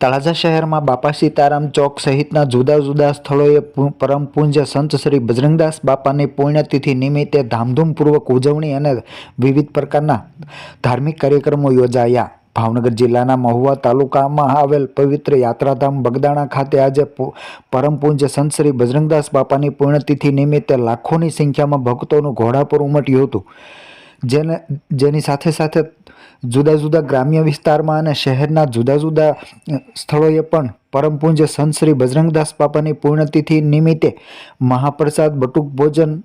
તળાજા શહેરમાં બાપા સીતારામ ચોક સહિતના જુદા જુદા સ્થળોએ પરમ પૂજ્ય સંત શ્રી બજરંગદાસ બાપાની પુણ્યતિથિ નિમિત્તે ધામધૂમપૂર્વક ઉજવણી અને વિવિધ પ્રકારના ધાર્મિક કાર્યક્રમો યોજાયા. ભાવનગર જિલ્લાના મહુવા તાલુકામાં આવેલ પવિત્ર યાત્રાધામ બગદાણા ખાતે આજે પરમપુંજ પરમ પૂજ્ય સંત શ્રી બજરંગદાસ બાપાની પુણ્યતિથિ નિમિત્તે લાખોની સંખ્યામાં ભક્તોનું ઘોડાપુર ઉમટ્યું હતું. જેને, જેની સાથે સાથે જુદા જુદા ગ્રામ્ય વિસ્તારમાં અને શહેરના જુદા જુદા સ્થળોએ પણ પરમ પૂજ્ય સંત શ્રી બજરંગદાસ બાપાની પુણ્યતિથિ નિમિત્તે મહાપ્રસાદ, બટુક ભોજન,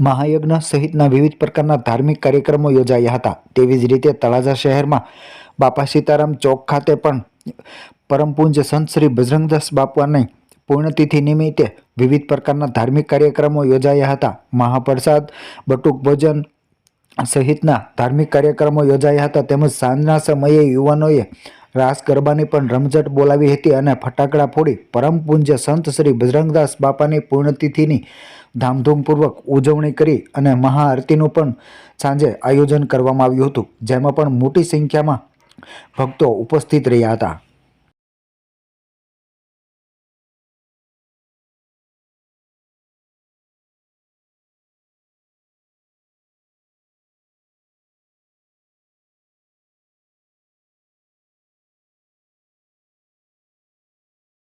મહાયજ્ઞ સહિતના વિવિધ પ્રકારના ધાર્મિક કાર્યક્રમો યોજાયા હતા. તેવી જ રીતે તળાજા શહેરમાં બાપા સીતારામ ચોક ખાતે પણ પરમ પૂજ્ય સંત શ્રી બજરંગદાસ બાપાની પુણ્યતિથિ નિમિત્તે વિવિધ પ્રકારના ધાર્મિક કાર્યક્રમો યોજાયા હતા. મહાપ્રસાદ, બટુક ભોજન સહિતના ધાર્મિક કાર્યક્રમો યોજાયા હતા. તેમજ સાંજના સમયે યુવાનોએ રાસ ગરબાની પણ રમઝટ બોલાવી હતી અને ફટાકડા ફોડી પરમ પૂજ્ય સંત શ્રી બજરંગદાસ બાપાની પુણ્યતિથિની ધામધૂમપૂર્વક ઉજવણી કરી અને મહાઆરતીનું પણ સાંજે આયોજન કરવામાં આવ્યું હતું. જેમાં પણ મોટી સંખ્યામાં ભક્તો ઉપસ્થિત રહ્યા હતા.